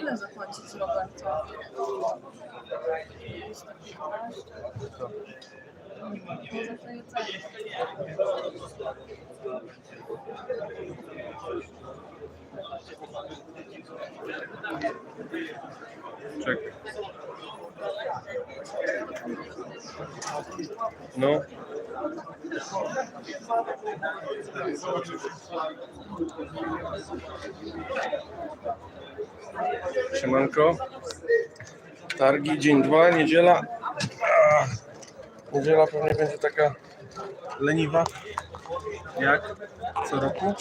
Ile zapłacić Roberto? Może to jedzenie. Czekaj. No. Siemanko. Targi, dzień dwa, niedziela. Niedziela pewnie będzie taka leniwa. Jak co roku?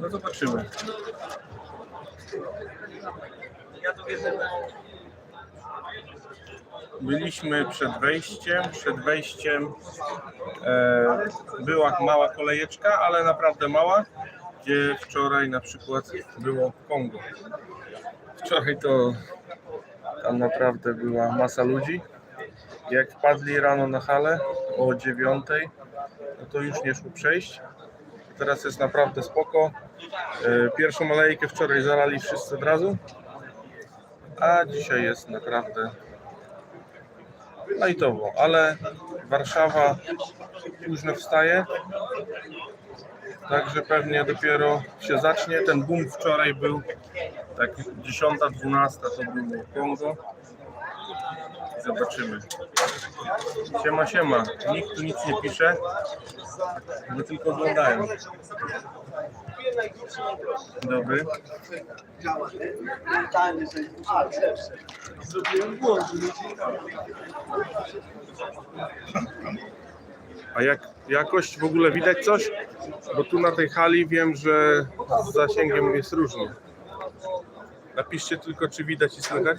No zobaczymy. Byliśmy przed wejściem. Przed wejściem e, była mała kolejeczka, ale naprawdę mała, gdzie wczoraj na przykład było Kongo. Wczoraj to tam naprawdę była masa ludzi. Jak wpadli rano na halę o dziewiątej, no to już nie szło przejść. Teraz jest naprawdę spoko. E, Pierwszą alejkę wczoraj zalali wszyscy od razu, a dzisiaj jest naprawdę lajtowo, ale Warszawa późno wstaje, także pewnie dopiero się zacznie. Ten boom wczoraj był tak 10, 12 to było Kongo. Zobaczymy. Siema, siema. Nikt tu nic nie pisze, bo tylko oglądają. Dobry. A jak jakość w ogóle widać coś? Bo tu na tej hali wiem, że z zasięgiem jest różnie. Napiszcie tylko, czy widać i słychać.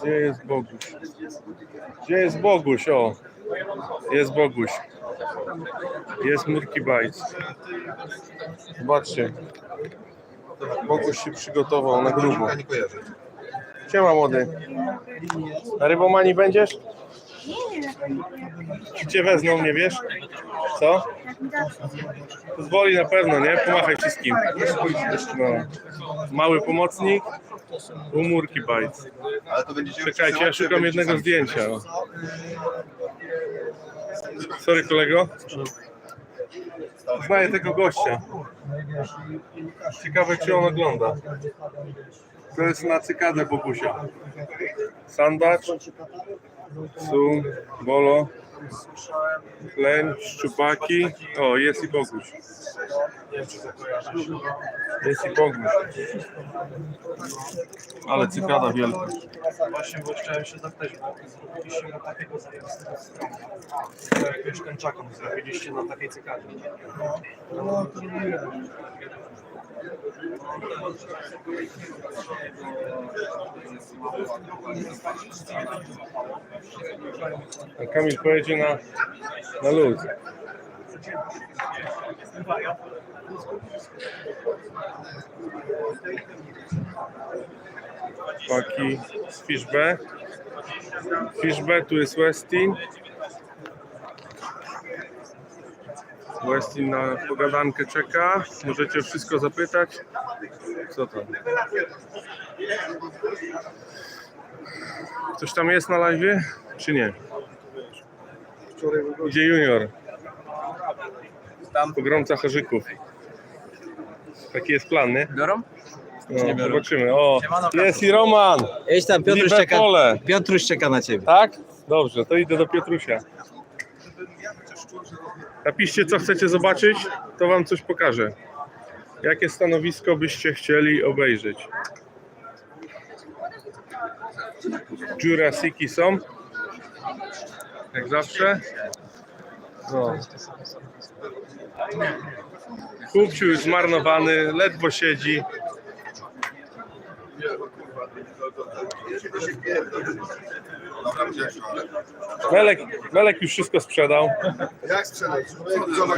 Gdzie jest Boguś? Gdzie jest Boguś? O, jest Boguś. Jest Murki Bajc. Zobaczcie. Boguś się przygotował na grubo. Siema młody. Na rybomani będziesz? Czy cię wezmą, nie wiesz? Co? Pozwoli na pewno, nie? Pomachaj wszystkim. No. Mały pomocnik. Ale to będziecie Czekajcie, ja szukam jednego zdjęcia. Sorry kolego. Znaję tego gościa. Ciekawe czy on ogląda. To jest na cykadę Bogusia. Sandacz, Su, Bolo, Len, Szczupaki. O, jest i Boguś. Jest i Boguś. Ale cykada wielka. Właśnie, bo chciałem się zapytać, bo zrobiliście na takiego zajebistego strona. Jakiegoś kończaką zrobiliście na takiej cykadzie. No, to nie A Kamil pojedzie na, na luz. Paki z Fishbe. Fishbe, tu jest Westin. Westin na pogadankę czeka. Możecie wszystko zapytać. Co to? Coś tam jest na live, czy nie? Gdzie junior? Tam. Pogromca Harzyków. Taki jest plan, nie? Biorą? No, zobaczymy. O, jest i Roman. Idź tam, Piotruś czeka, Liverpole. Piotruś czeka na ciebie. Tak? Dobrze, to idę do Piotrusia. Napiszcie, co chcecie zobaczyć, to wam coś pokażę. Jakie stanowisko byście chcieli obejrzeć? Jurassiki są. Jak zawsze. No. Kupciu już zmarnowany, ledwo siedzi. Melek, Melek już wszystko sprzedał. Jak sprzedać?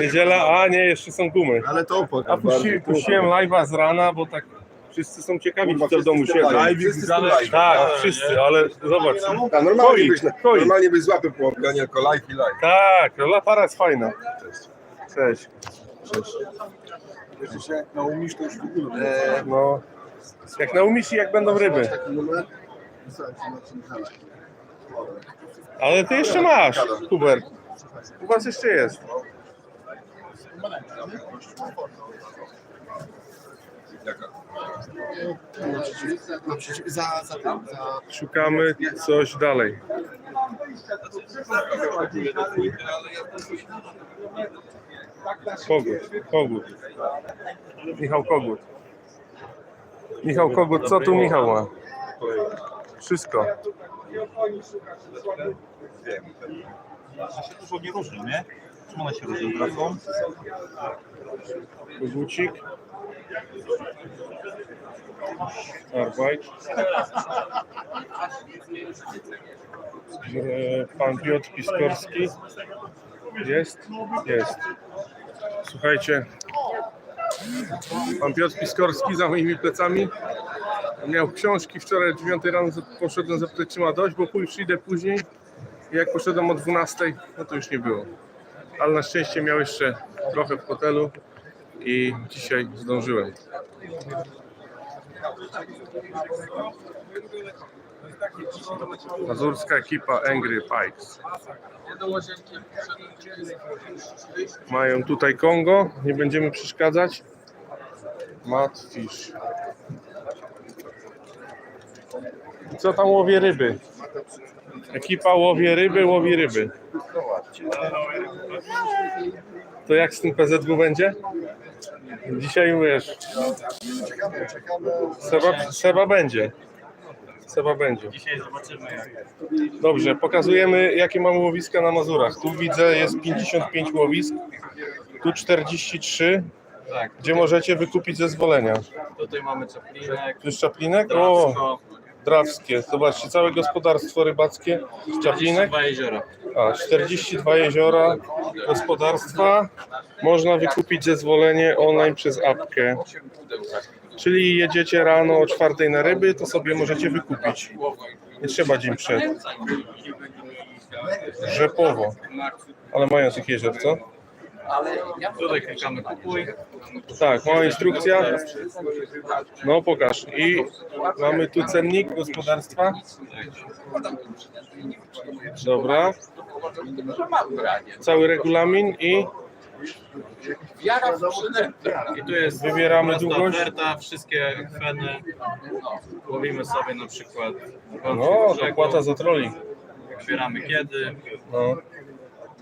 Niedziela, a nie, jeszcze są gumy. ale to. A puści, puściłem live'a z rana, bo tak wszyscy są ciekawi, co w domu siedzą. Tak, wszyscy, ale zobacz. A normalnie Koi, byś, koi. normalnie byś z łapy połapka, nie jako live i live. Tak, la para jest fajna. Cześć. Jeśli się naumisz, to już w ogóle. No, jak naumisz i jak będą ryby. Taki numer? Na Ale ty jeszcze masz, Hubert. U was jeszcze jest. Szukamy coś dalej. Kogut, kogut. Michał Kogut. Michał Kogut, co tu Michał ma? Wszystko. Się dużo nie różni, nie? Czym one się różnią trasą? Kogucik. Arbeit. Pan Piotr Piskorski. Jest? Jest. Słuchajcie. Pan Piotr Piskorski za moimi plecami miał książki wczoraj o 9 rano poszedłem zapytać czy ma dość, bo pój przyjdę później i jak poszedłem o 12 no to już nie było. Ale na szczęście miał jeszcze trochę w hotelu i dzisiaj zdążyłem. Mazurska ekipa Angry Pikes. Mają tutaj Kongo, nie będziemy przeszkadzać. Matfish. Co tam łowie ryby? Ekipa łowie ryby, łowi ryby. To jak z tym PZW będzie? Dzisiaj wiesz, Czekamy, czekamy. Seba, Seba będzie. Seba będzie. Dzisiaj zobaczymy jak. Dobrze, pokazujemy jakie mamy łowiska na Mazurach. Tu widzę jest 55 łowisk, tu 43, Tak, gdzie możecie wykupić zezwolenia. tutaj mamy czaplinek, Tu jest czaplinek? O, drawskie. Zobaczcie, całe gospodarstwo rybackie. Czaplinek? dwa jeziora. A, 42 jeziora gospodarstwa. Można wykupić zezwolenie online przez apkę. Czyli jedziecie rano o 4 na ryby, to sobie możecie wykupić. Nie trzeba dzień przed. Rzepowo. Ale mają tych jezior, co? Tutaj klikamy kupuj. Tak, mała instrukcja. No pokaż. I mamy tu cennik gospodarstwa. Dobra. Cały regulamin i I tu jest Wybieramy prosta długość. oferta, wszystkie kweny. Łowimy sobie na przykład no, to płata za troli. Wybieramy kiedy. No.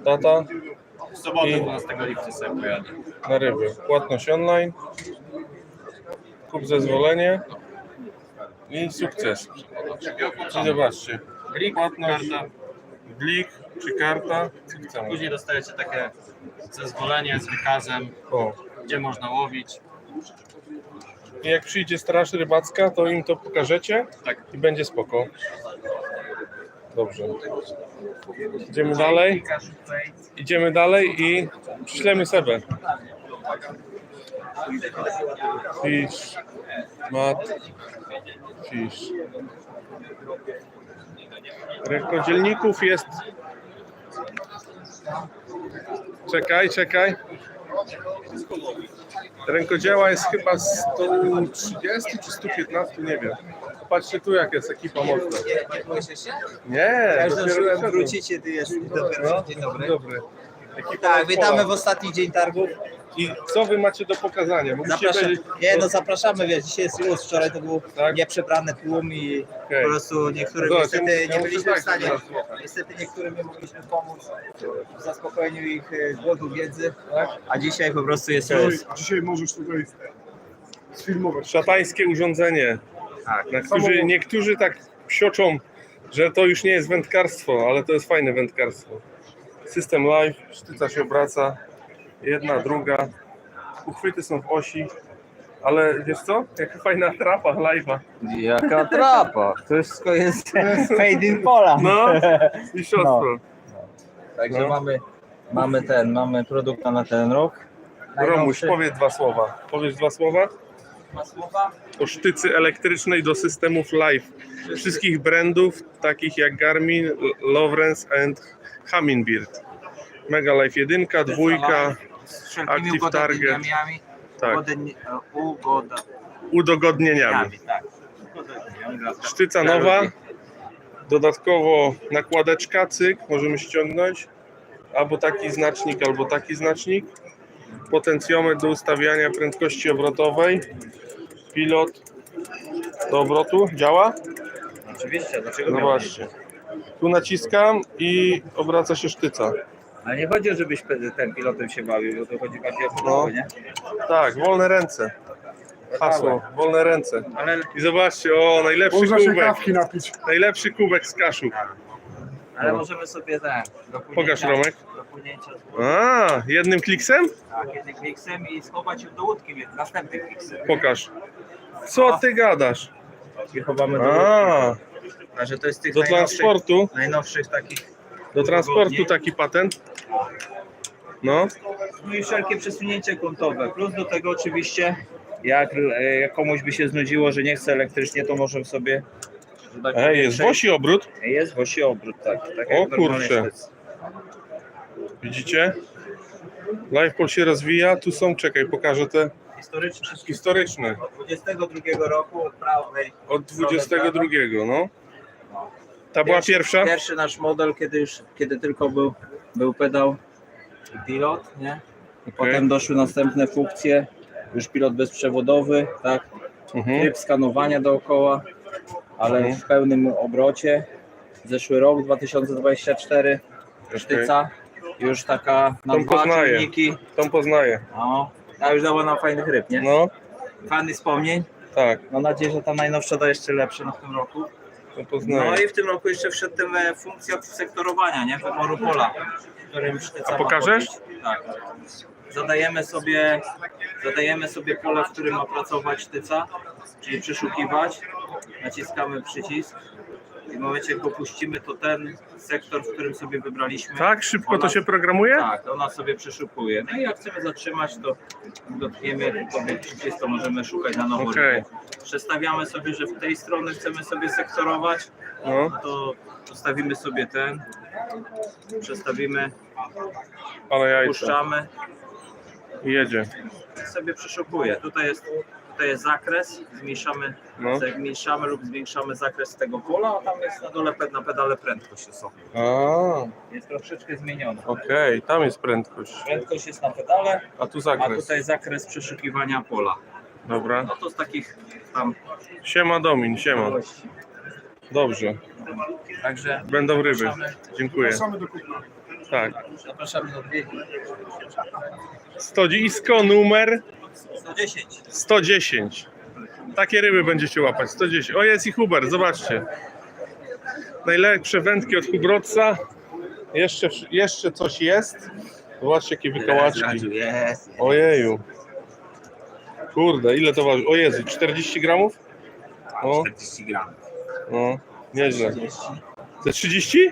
Data W sobotę I- 12 lipca sobie pojadę. na ryby. Płatność online. Kup zezwolenie. I sukces. I zobaczcie. Glik, Płatność. karta. Glik czy karta. Później dostajecie takie zezwolenie z wykazem, O. gdzie można łowić. I jak przyjdzie straż rybacka, to im to pokażecie Tak. i będzie spoko. Dobrze. Idziemy dalej. Idziemy dalej i przyślemy Sebę. Fish. Mat. Fish. Rękodzielników jest... Czekaj, czekaj. Rękodzieła jest chyba 130 czy 115, nie wiem. Patrzcie tu jak jest ekipa mocna. Nie boisz się? Nie, Ja już zdążyłem wrócić, kiedy jest dopiero. No, Dzień dobry. dobry. Ekipa Tak, witamy w ostatni dzień targów. I co wy macie do pokazania? Musicie Zapraszam. powiedzieć- Nie no, zapraszamy, wiesz, dzisiaj jest luz, wczoraj to był Tak? nieprzebrany tłum i Okej. po prostu niektórym Zobacz, niestety ja- ja nie muszę byliśmy w tak stanie, teraz słuchać. niestety niektórym nie mogliśmy pomóc w zaspokojeniu ich e, głodu wiedzy, Tak? a dzisiaj po prostu jest luz. Dzisiaj możesz tutaj sfilmować. Szatańskie urządzenie, Tak. na którzy niektórzy tak psioczą, że to już nie jest wędkarstwo, ale to jest fajne wędkarstwo. System live, sztyca się obraca, jedna, druga, uchwyty są w osi, ale wiesz co? Jaka fajna trapa live'a. Jaka trapa. To wszystko jest fade in pola. No i siostro. Także No. mamy, mamy ten, mamy produkta na ten rok. Romuś, powiedz dwa słowa. Powiesz Dwa słowa. O sztycy elektrycznej do systemów live. Wszystkich brandów, takich jak Garmin, Lovrens and Humminbird. Mega Life 1, dwójka, Z wszelkimi Active Target. tak, Ugodni- Ugoda. udogodnieniami. Tak. Sztyca nowa, dodatkowo nakładeczka, cyk, możemy ściągnąć, albo taki znacznik, albo taki znacznik. Potencjometr do ustawiania prędkości obrotowej. Pilot do obrotu, działa? Oczywiście, dlaczego No właśnie. Tu naciskam i obraca się sztyca. Ale nie chodzi, żebyś ten pilotem się bawił, bo to chodzi bardziej o No. no. nie? Tak, wolne ręce. Hasło, wolne ręce. Ale, I zobaczcie, o, najlepszy Można się kubek. kawki napić. Najlepszy kubek z kaszu. Ale No. możemy sobie do Pokaż, Romek. Do płynięcia z A, jednym kliksem? tak, jednym kliksem i schować się do łódki więc następnym kliksem. Pokaż. Co ty gadasz? I chowamy do łódki. A, Także to jest tych do najnowszych, transportu, najnowszych takich. do transportu taki patent. No, No i wszelkie przesunięcie kątowe. Plus do tego oczywiście, jak, e, jak komuś by się znudziło, że nie chce elektrycznie, to może sobie. Ej, jest wosi obrót, Jest wosi obrót, tak. tak O kurczę. widzicie? Livepol się rozwija, tu są, czekaj, pokażę te Historyczny. historyczne. Od 22 roku prawej. Od 22, no. Ta była Pierwszy- pierwsza? Pierwszy nasz model, kiedy już, kiedy tylko był, był pedał pilot, nie? Okej. Potem doszły następne funkcje, już pilot bezprzewodowy, tak? Mhm. Tryb skanowania dookoła, ale Mhm. w pełnym obrocie. Zeszły rok 2024, sztyca, już taka na Tą dwa czujniki. Tą poznaję. No, a już dała nam fajnych ryb, nie? No, Fajny wspomnień. tak, Mam nadzieję, że ta najnowsza da jeszcze lepsze na w tym roku. tą No poznaję. i w tym roku jeszcze wszedł tym e, funkcja sektorowania, nie? Wyboru pola, którym sztyca A ma pokażesz? chodzić. Tak. Zadajemy sobie, zadajemy sobie pole, w którym ma pracować sztyca, czyli przeszukiwać. Naciskamy przycisk i w momencie, jak go puścimy, to ten sektor, w którym sobie wybraliśmy. Tak, szybko to ona- się programuje? Tak, ona sobie przeszukuje. No i jak chcemy zatrzymać, to dotkniemy jakikolwiek przycisk, to możemy szukać na nowo. Ryby. Przestawiamy sobie, że w tej strony chcemy sobie sektorować, No, no to ustawimy sobie ten, przestawimy, ale jajca. puszczamy I jedzie. sobie przeszukuje. Tutaj jest, tutaj jest zakres, zmniejszamy, No. zmniejszamy lub zwiększamy zakres tego pola, a tam jest na dole na pedale prędkość są. A, Jest troszeczkę zmieniona. okej, tam jest prędkość. Prędkość jest na pedale, A tu a zakres. tutaj zakres przeszukiwania pola. Dobra. No to z takich tam Siema Domin, siema. Dobrze, Także będą ryby. zapraszamy, Dziękuję. Samy do kupna. Tak. zapraszamy do. Stodzisko numer 110. 110. Takie ryby będziecie łapać. 110. O, jest i Hubert, zobaczcie. Najlepsze wędki od Hubrotsa. Jeszcze, jeszcze coś jest. Zobaczcie, jakie wykałaczki. Ojeju. Kurde, ile to waży? O Jezu, 40 gramów? O, 40 gram. no, nieźle. Te 30?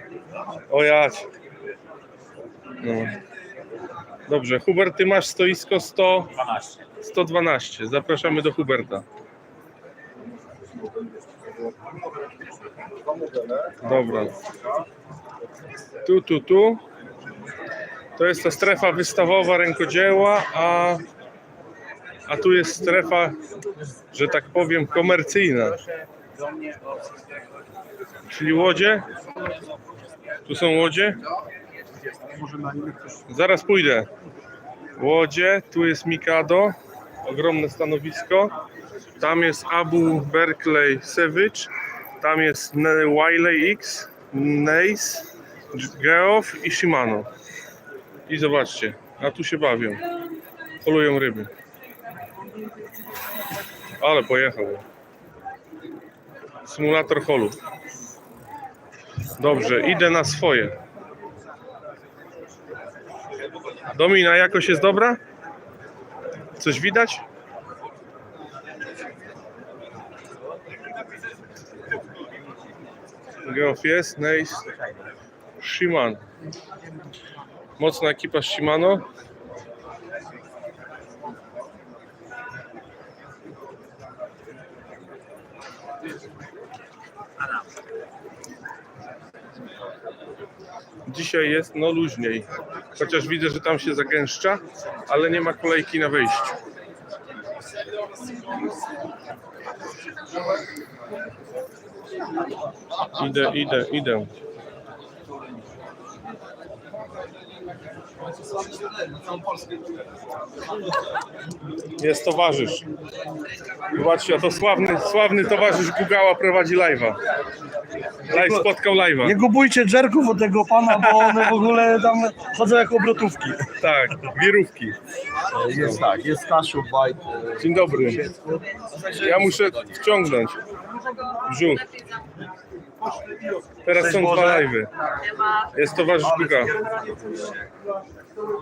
O jać. No. Dobrze, Hubert, ty masz stoisko 100, 12. 112. Zapraszamy do Huberta. Dobra. Tu, tu, tu. To jest ta strefa wystawowa rękodzieła, a, a tu jest strefa, że tak powiem, komercyjna. Czyli łodzie. Tu są łodzie. Zaraz pójdę. Łodzie, tu jest Mikado, ogromne stanowisko. Tam jest Abu Berkeley Savage, tam jest Wiley X, Nace, Geoff i Shimano. I zobaczcie, a tu się bawią. Polują ryby. Ale pojechał. Symulator holu. Dobrze, idę na swoje. Domina, jakość jest dobra? Coś widać? Geoff jest, nice. Shimano. Mocna ekipa Shimano. Dzisiaj jest no luźniej. Chociaż widzę, że tam się zagęszcza, ale nie ma kolejki na wejściu. Idę, idę, idę. Jest towarzysz. Zobaczcie, a to sławny, sławny towarzysz Gugała prowadzi live'a. Live spotkał live'a. Nie gubujcie dżerków od tego pana, bo one w ogóle tam chodzą jako obrotówki. Tak, wirówki. Jest tak, jest Kaszub White. Dzień dobry. Ja muszę wciągnąć brzuch. Teraz są dwa live'y. Jest towarzysz Guga.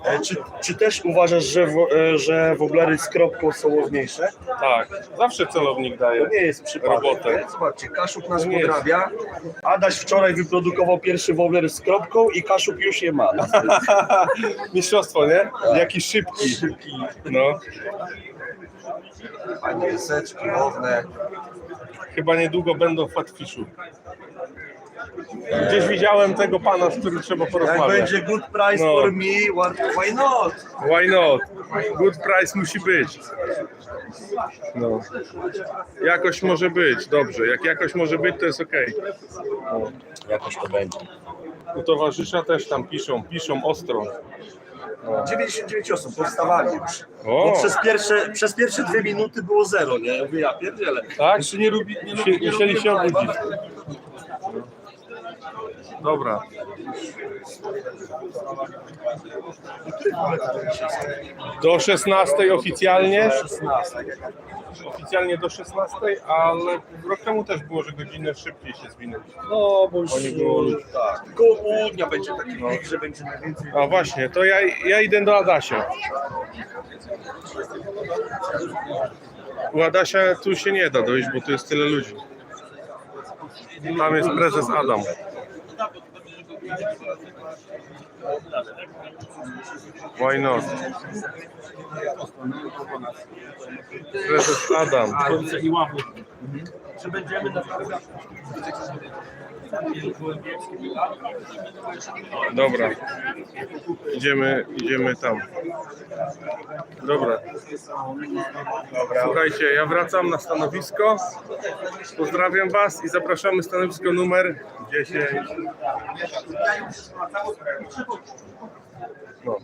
E, Czy, czy też uważasz, że, wo, e, że woblery z kropką są łowniejsze? Tak, zawsze celownik To daje. nie jest przypadek. Robotę. Zobaczcie, Kaszub nas Nie jest. podrabia. Adaś wczoraj wyprodukował pierwszy wobler z kropką i Kaszub już je ma. Mistrzostwo, nie? Jaki szybki. No, Fajnie, seczki, łowne. Chyba niedługo będą w Fatfishu. Gdzieś widziałem tego pana, z którym trzeba Jak porozmawiać. będzie good price No. for me, what- why not? Why not? Good price musi być. No. Jakość może być, dobrze. Jak jakość może być, to jest ok. Jakoś to będzie. U towarzysza też tam piszą, piszą ostro. 99 osób powstawali już. Bo O, przez pierwsze, przez pierwsze dwie minuty było zero, nie? Ja mówię, ja pierdzielę. tak? Jeszcze nie lubi, nie lubi, nie Musieli lubię się live'a. obudzić. Dobra. Do 16 oficjalnie. 16. Oficjalnie do 16, ale rok temu też było, że godzinę szybciej się zwinęli. No, bo już Oni było tak. Koło południa będzie taki pik, że będzie najwięcej. A właśnie, to ja, ja idę do Adasia. U Adasia tu się nie da dojść, bo tu jest tyle ludzi. Tam jest prezes Adam. Why not? Prezes Adam. Czy będziemy na Dobra. Idziemy, idziemy tam. Dobra. Słuchajcie, ja wracam na stanowisko. Pozdrawiam Was i zapraszamy stanowisko numer 10. No.